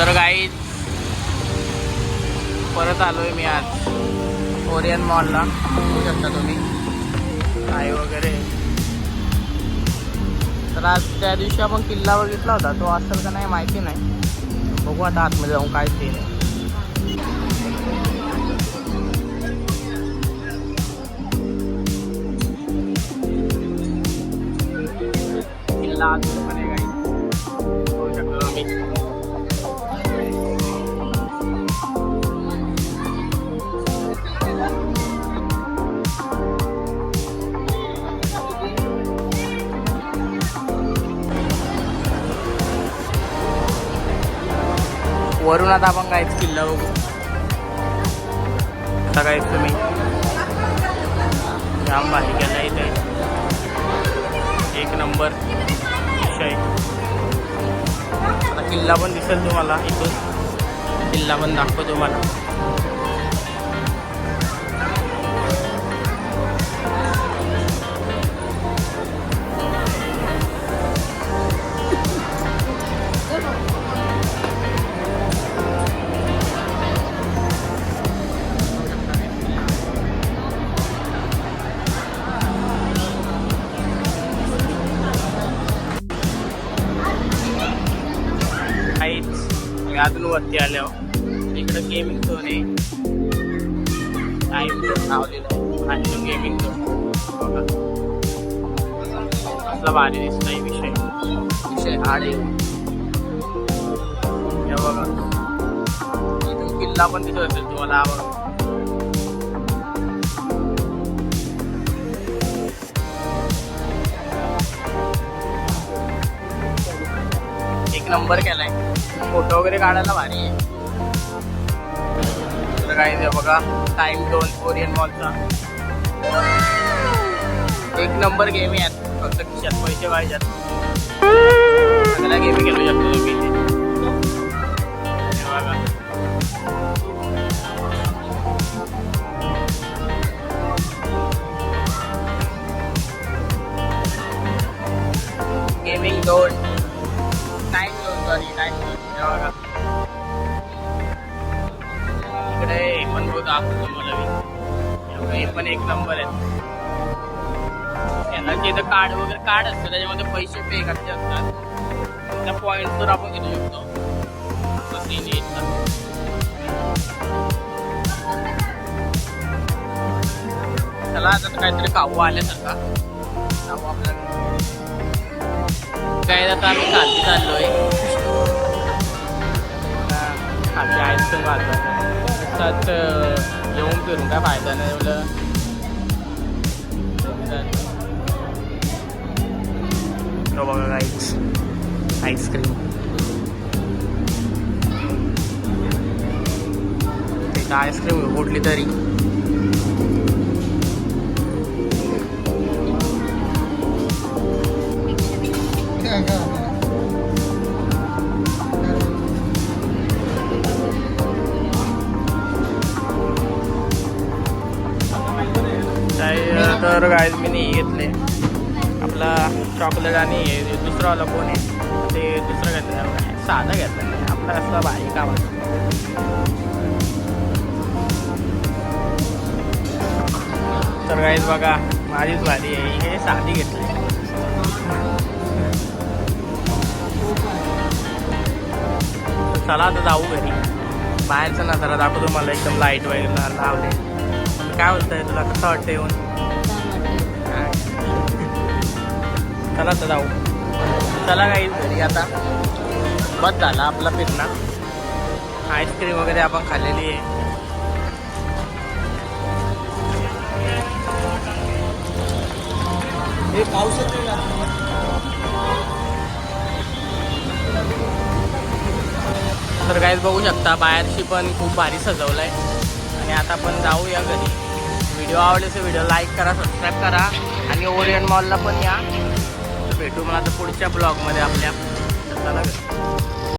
तर काही परत आलोय मी आज ओरियन मॉलला बघू शकता तुम्ही. आई वगैरे. तर आज त्या दिवशी आपण किल्ला बघितला होता. तो असेल का नाही माहिती नाही. बघू आता आतमध्ये जाऊन काय ते किल्ला आतमध्ये काही बघू शकतो वरून आता आपण काहीच किल्ला बघू. आता तुम्ही जाम भारी केला इथे एक नंबर विषय. आता किल्ला पण दिसेल तुम्हाला इथून. किल्ला पण दाखवतो तुम्हाला. मी अजून वरती आल्यावर इकडं गेमिंग झोन आहे टाईम लावलेलं आहे आणि गेमिंग झोन असला भारी दिसतोय विषय विषय हार्ड आहे बघा इथून किल्ला पण दिसत असेल तुम्हाला एक नंबर केलाय फोटो वगैरे काढायला भारी आहे. तर काय ते बघा टाइम दोन कोरियन मॉलचा एक नंबर गेम आहे फक्त खिशात पैसे पाहिजेत. सगळ्या गेम खेळू शकतो तुम्ही. गेमिंग झोन दाखवतो मला मी हे पण एक नंबर आहे. यांना जे कार्ड वगैरे कार्ड असतं त्याच्यामध्ये पैसे पे करायचे असतात. त्या पॉईंटवर आपण घेऊ शकतो. असं चला आता काहीतरी काऊ आल्यासारखा खाऊ आपल्याला. काय आता आम्ही चालली चाललोय. खालती आईस्क्रीम खातो नुसताच अं, येऊन फिरून काय फायदा नाही एवढं तो बघा काहीच आईस्क्रीम एक आईस्क्रीम कुठली तरी काय तर गायज मी नाही घेतले. आपला चॉकलेट आणि दुसरा वाला कोण आहे? ते दुसरं घेतलं साधं घेतलं नाही. आपला असला भाई कामाचा तर गाईज बघा माझीच भारी आहे. हे साधी घेतली. चला आता जाऊ घरी. बाहेरचा नजारा दाखवतो मला एकदम लाइट वगैरे लावले काय बोलतंय तुला? कसं वाटतं येऊन? चला आता जाऊ. चला काही घरी आता. बस झाला आपला फिरणं. आईस्क्रीम वगैरे आपण खाल्लेली आहे. हे पाऊस तर काहीच बघू शकता बाहेरशी पण खूप भारी सजवलं आहे आणि आता आपण जाऊया घरी. व्हिडिओ आवडले तर व्हिडिओ लाईक करा सबस्क्राईब करा आणि ओरियन मॉलला पण या. भेटू मला आता पुढच्या ब्लॉगमध्ये आपल्या.